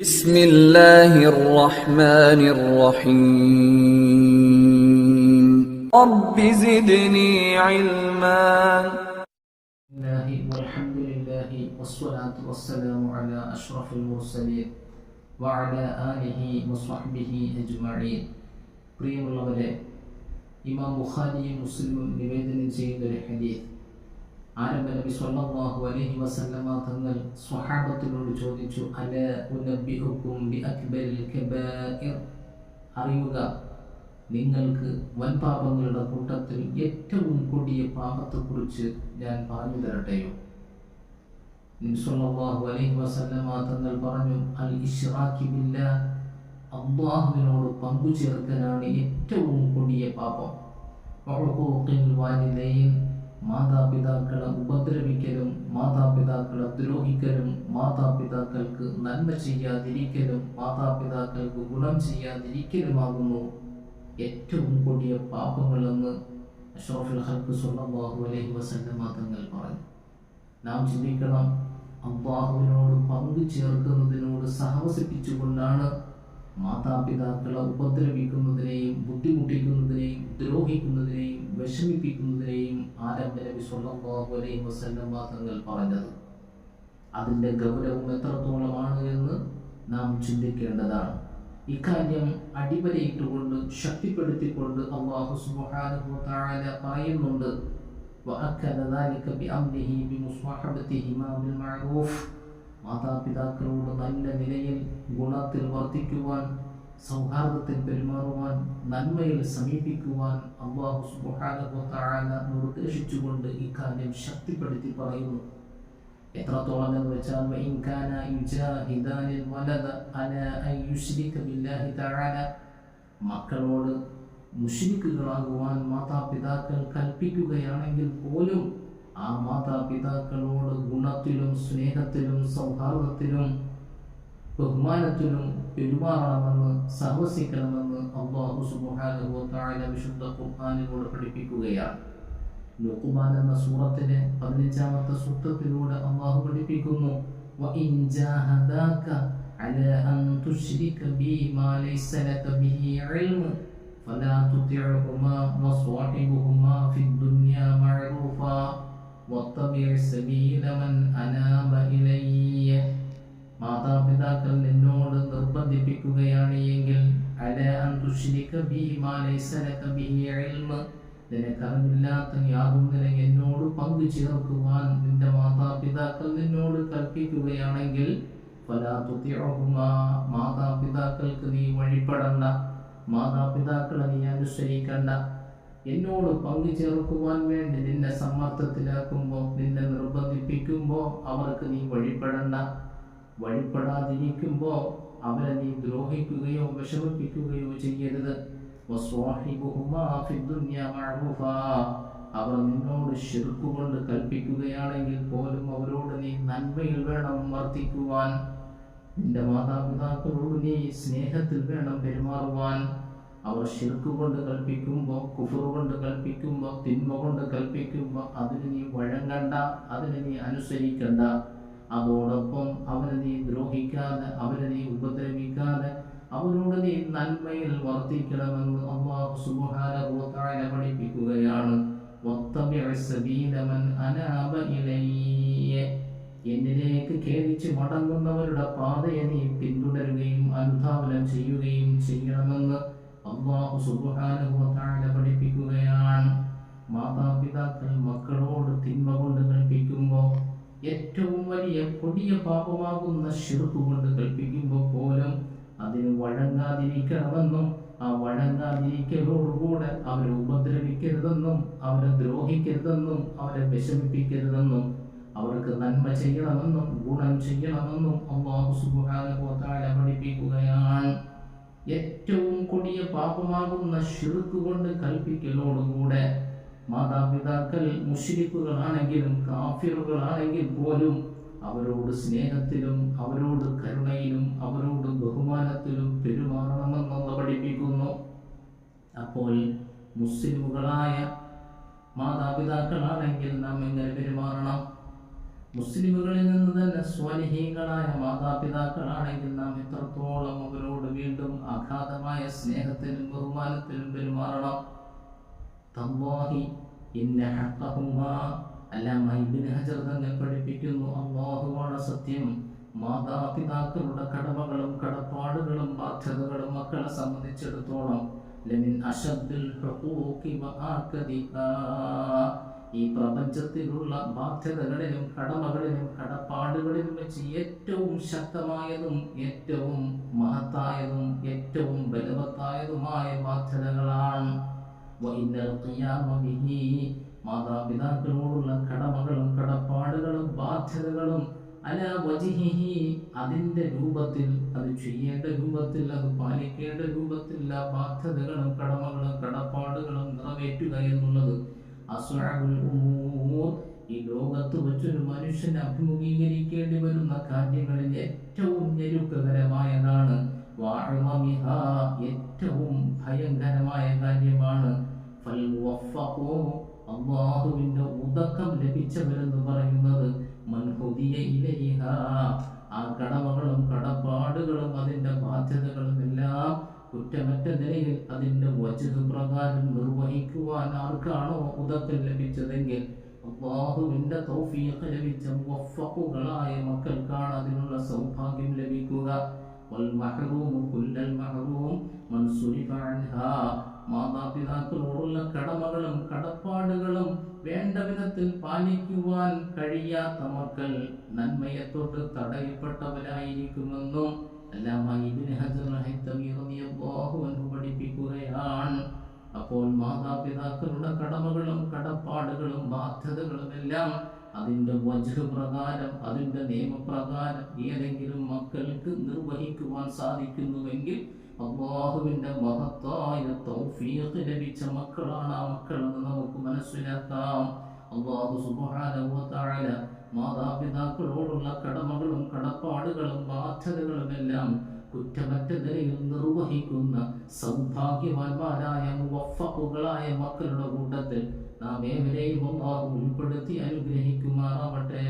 بسم الله الرحمن الرحيم رب زدني علما الله والحمد لله والصلاة والسلام على أشرف المرسلين وعلى آله وصحبه أجمعين പ്രിയമുള്ളവരെ ഇമാം ബുഖാരിയും മുസ്ലിമും നിവേദനം ചെയ്യുന്ന ഒരു ഹദീസ് ആരംഭ നബി സ്വല്ലല്ലാഹു അലൈഹി വസല്ലമ തങ്ങൾ സ്വഹാബത്തിനോട് ചോദിച്ചു അല ബി അക്ബരിൽ കബായിർ അറിയുക നിങ്ങൾക്ക് വൻപാപങ്ങളുടെ കൂട്ടത്തിൽ ഏറ്റവും കൊടിയ പാപത്തെക്കുറിച്ച് ഞാൻ പറഞ്ഞു തരട്ടെയോ? നബി അലൈഹി വസല്ലമ തങ്ങൾ പറഞ്ഞു അൽ ഇശ്റാക്കി ബില്ലാഹ് അള്ളാഹുവിനോട് പങ്കുചേർക്കലാണ് ഏറ്റവും കൊടിയ പാപം. വാലിദൈൻ മാതാപിതാക്കളെ ഉപദ്രവിക്കലും മാതാപിതാക്കളെ ദ്രോഹിക്കലും മാതാപിതാക്കൾക്ക് നന്മ ചെയ്യാതിരിക്കലും മാതാപിതാക്കൾക്ക് ഗുണം ചെയ്യാതിരിക്കലുമാകുന്നു. ഏറ്റവും കൊടിയ പാപങ്ങളെന്ന് അഷ്റഫുൽ ഹൽക്ക് സ്വല്ലല്ലാഹു അലൈഹി വസല്ലമ പറഞ്ഞു നാം ചിന്തിക്കണം അള്ളാഹുവിനോട് പങ്കു ചേർക്കുന്നതിനോട് സാഹസിപ്പിച്ചുകൊണ്ടാണ് മാതാപിതാക്കളെ ഉപദ്രവിക്കുന്നതിനെയും ബുദ്ധിമുട്ടിക്കുന്നതിനെയും ദ്രോഹിക്കുന്നതിനെയും വിഷമിപ്പിക്കുന്നതിനെയും ആരംഭ നബി സ്വല്ലല്ലാഹു അലൈഹി വസല്ലമ തങ്ങൾ പറഞ്ഞത് അതിൻ്റെ ഗൗരവം എത്രത്തോളമാണ് എന്ന് നാം ചിന്തിക്കേണ്ടതാണ് ഇക്കാര്യം അടിവരയിട്ടുകൊണ്ട് ശക്തിപ്പെടുത്തിക്കൊണ്ട് അള്ളാഹു സുബ്ഹാനഹു വതആല പറയുന്നുണ്ട് وأكد ذلك بأمره بمصاحبتهما بالمعروف മാതാപിതാക്കളോട് നല്ല നിലയിൽ ഗുണത്തിൽ വർദ്ധിക്കുവാൻ സൗഹാർദ്ദത്തിൽ പെരുമാറുവാൻ നന്മയിൽ സമീപിക്കുവാൻ അള്ളാഹു വതആല നിർദ്ദേശിച്ചുകൊണ്ട് ഇക്കാര്യം ശക്തിപ്പെടുത്തി പറയുന്നു. എത്രത്തോളം എന്ന് വെച്ചാൽ മക്കളോട് മുഷിരിക്കുകളാകുവാൻ മാതാപിതാക്കൾ കൽപ്പിക്കുകയാണെങ്കിൽ പോലും ആ മാതാപിതാക്കളോട് ഗുണത്തിലും സ്നേഹത്തിലും സൗഹാർദ്ദത്തിലും ബഹുമാനത്തിലും പെരുമാറണമെന്ന് സഹവസിക്കണമെന്ന് അള്ളാഹു സുബ്ഹാനഹു വതആല വിശുദ്ധ ഖുർആനിലൂടെ പഠിപ്പിക്കുകയാണ് ലുഖ്മാൻ എന്ന സൂറത്തിലെ പതിനഞ്ചാമത്തെ സൂക്തത്തിലൂടെ അള്ളാഹു പഠിപ്പിക്കുന്നു وإن جاهداك على أن تشرك بي ما ليس لك به علم فلا تطعهما وصاحبهما في الدنيا معروفا واتبع سبيل من أناب إلي മാതാപിതാക്കൾ നിന്നോട് നിർബന്ധിപ്പിക്കുകയാണ് എങ്കിൽ നിനക്കറിവില്ലാത്ത യാതൊന്നിനെ എന്നോട് പങ്കു ചേർക്കുവാൻ നിന്റെ മാതാപിതാക്കൾ നിന്നോട് കൽപ്പിക്കുകയാണെങ്കിൽ മാതാപിതാക്കൾക്ക് നീ വഴിപ്പെടണ്ട മാതാപിതാക്കളെ നീ അനുസരിക്കണ്ട. എന്നോട് പങ്കു ചേർക്കുവാൻ വേണ്ടി നിന്നെ സമ്മർദ്ദത്തിലാക്കുമ്പോൾ നിന്നെ നിർബന്ധിപ്പിക്കുമ്പോൾ അവർക്ക് നീ വഴിപ്പെടണ്ട വഴിപ്പെടാതിരിക്കുമ്പോൾ അവരെ നീ ദ്രോഹിക്കുകയോ വിഷമിപ്പിക്കുകയോ ചെയ്യരുത്. അവർ നിന്നോട് ശിർക്ക് കൊണ്ട് കൽപ്പിക്കുകയാണെങ്കിൽ പോലും അവരോട് നീ നന്മയിൽ വേണം വർത്തിക്കുവാൻ. നിന്റെ മാതാപിതാക്കളോട് നീ സ്നേഹത്തിൽ വേണം പെരുമാറുവാൻ. അവർ ശിർക്ക് കൽപ്പിക്കുമ്പോൾ കുഫർ കൊണ്ട് കൽപ്പിക്കുമ്പോൾ തിന്മ കൊണ്ട് കൽപ്പിക്കുമ്പോൾ അതിന് നീ വഴങ്ങണ്ട അതിന് നീ അനുസരിക്കണ്ട. അതോടൊപ്പം അവരെ നീ ദ്രോഹിക്കാതെ അവരെ നീ ഉപദ്രവിക്കാതെ അവരോട് നീ നന്മയിൽ വർദ്ധിക്കണമെന്ന് അള്ളാഹു വതആല പഠിപ്പിക്കുകയാണ്. എന്നിലേക്ക് ഖേദിച്ച് മടങ്ങുന്നവരുടെ പാതയെ നീ പിന്തുടരുകയും അനുധാവനം ചെയ്യുകയും ചെയ്യണമെന്ന് അള്ളാഹു സുബ്ഹാനഹു വതആല പഠിപ്പിക്കുകയാണ്. മാതാപിതാക്കൾ മക്കളോട് തിന്മ കൊണ്ട് കൽപ്പിക്കുമ്പോൾ ഏറ്റവും വലിയ കൊടിയ പാപമാകുന്ന ഷിർക്ക് കൊണ്ട് കൽപ്പിക്കുമ്പോൾ പോലും അതിന് വഴങ്ങാതിരിക്കണമെന്നും ആ വഴങ്ങാതിരിക്കലോടുകൂടെ അവരെ ഉപദ്രവിക്കരുതെന്നും അവരെ ദ്രോഹിക്കരുതെന്നും അവരെ വിഷമിപ്പിക്കരുതെന്നും അവർക്ക് നന്മ ചെയ്യണമെന്നും ഗുണം ചെയ്യണമെന്നും അള്ളാഹു സുബ്ഹാനഹു വതആല പഠിപ്പിക്കുകയാണ്. ഏറ്റവും കൊടിയ പാപമാകുന്ന ഷിർക്ക് കൊണ്ട് കൽപ്പിക്കലോടുകൂടെ മാതാപിതാക്കൾ മുഷിരിക്കുകളാണെങ്കിലും കാഫിറുകളാണെങ്കിൽ പോലും അവരോട് സ്നേഹത്തിലും അവരോട് കരുണയിലും അവരോട് ബഹുമാനത്തിലും പെരുമാറണമെന്നുള്ള പഠിപ്പിക്കുന്നു. അപ്പോൾ മുസ്ലിമുകളായ മാതാപിതാക്കളാണെങ്കിൽ നാം എങ്ങനെ പെരുമാറണം? മുസ്ലിമുകളിൽ നിന്ന് തന്നെ സ്വാലിഹീങ്ങളായ മാതാപിതാക്കളാണെങ്കിൽ നാം എത്രത്തോളം അവരോട് വീണ്ടും അഗാധമായ സ്നേഹത്തിലും ബഹുമാനത്തിലും പെരുമാറണം? തല്ലാഹി ഇന്ന ഹഖഹുമാ അല്ലാമ ഇബ്നു ഹജർ തങ്ങൾ പഠിപ്പിക്കുന്നു. അല്ലാഹുവാണ് സത്യം. മാതാപിതാക്കളുടെ കടമകളും കടപ്പാടുകളും ബാധ്യതകളും മക്കളെ സംബന്ധിച്ചിടത്തോളം. ലമിൻ അശദ്ദിൽ ഹുഖൂഖി വആകദിഹാ ഈ പ്രപഞ്ചത്തിലുള്ള ബാധ്യതകളിലും കടമകളിലും കടപ്പാടുകളിലും വെച്ച് ഏറ്റവും ശക്തമായതും ഏറ്റവും മഹത്തായതും ഏറ്റവും ബലവത്തായതുമായ ബാധ്യതകളാണ് മാതാപിതാക്കളോടുള്ള കടമകളും കടപ്പാടുകളും ബാധ്യതകളും അല വജിഹിഹി. അതിന്റെ രൂപത്തിൽ അത് ചെയ്യേണ്ട രൂപത്തിൽ അത് പാലിക്കേണ്ട രൂപത്തിൽ ബാധ്യതകളും കടമകളും കടപ്പാടുകളും നിറവേറ്റുക എന്നുള്ളത് ഈ ലോകത്ത് വെച്ചൊരു മനുഷ്യൻ അഭിമുഖീകരിക്കേണ്ടി വരുന്ന കാര്യങ്ങളിൽ ഏറ്റവും ഞെരുക്കകരമായതാണ്. ഏറ്റവും ഭയങ്കരമായ കാര്യമാണ്. അള്ളാഹുവിന്റെ ഉദക്കം ലഭിച്ചവരെന്ന് പറയുന്നത് മൻഹുദിയ ഇലൈഹ ആ കടമകളും കടപ്പാടുകളും അതിന്റെ ബാധ്യതകളും എല്ലാം കുറ്റമറ്റ നിലയിൽ അതിന്റെ വചന പ്രകാരം നിർവഹിക്കുവാൻ ആർക്കാണോ ഉദക്കം ലഭിച്ചതെങ്കിൽ അള്ളാഹുവിന്റെ തൗഫീഖ് ലഭിച്ച മുവഫഖുകളായ മക്കൾക്കാണ് അതിനുള്ള സൗഭാഗ്യം ലഭിക്കുക والمحروم كل المحروم من صرف عنها മാതാപിതാക്കളോടുള്ള കടമകളും കടപ്പാടുകളും വേണ്ട വിധത്തിൽ പാലിക്കുവാൻ കഴിയാത്ത മക്കൾ നന്മയെ തൊട്ട് തടയപ്പെട്ടവരായിരിക്കുമെന്നും പഠിപ്പിക്കുകയാണ്. അപ്പോൾ മാതാപിതാക്കളുടെ കടമകളും കടപ്പാടുകളും ബാധ്യതകളും എല്ലാം അതിന്റെ വജ്ര പ്രകാരം അതിന്റെ നിയമപ്രകാരം ഏതെങ്കിലും മക്കൾക്ക് നിർവഹിക്കുവാൻ സാധിക്കുന്നുവെങ്കിൽ അള്ളാഹുവിന്റെ മഹത്തായ തൗഫീഖ് ലഭിച്ച മക്കളാണ്. ആ മക്കളെന്ന് നമുക്ക് മനസ്സിലാക്കാം. അള്ളാഹു തആല മാതാപിതാക്കളോടുള്ള കടമകളും കടപ്പാടുകളും ബാധ്യതകളും എല്ലാം കുറ്റമറ്റ നിർവഹിക്കുന്ന സൗഭാഗ്യവാന്മാരായ വഫക്കുകളായ മക്കളുടെ കൂട്ടത്തിൽ നാം ഏവരെയും അള്ളാഹു ഉൾപ്പെടുത്തി അനുഗ്രഹിക്കുമാറാവട്ടെ.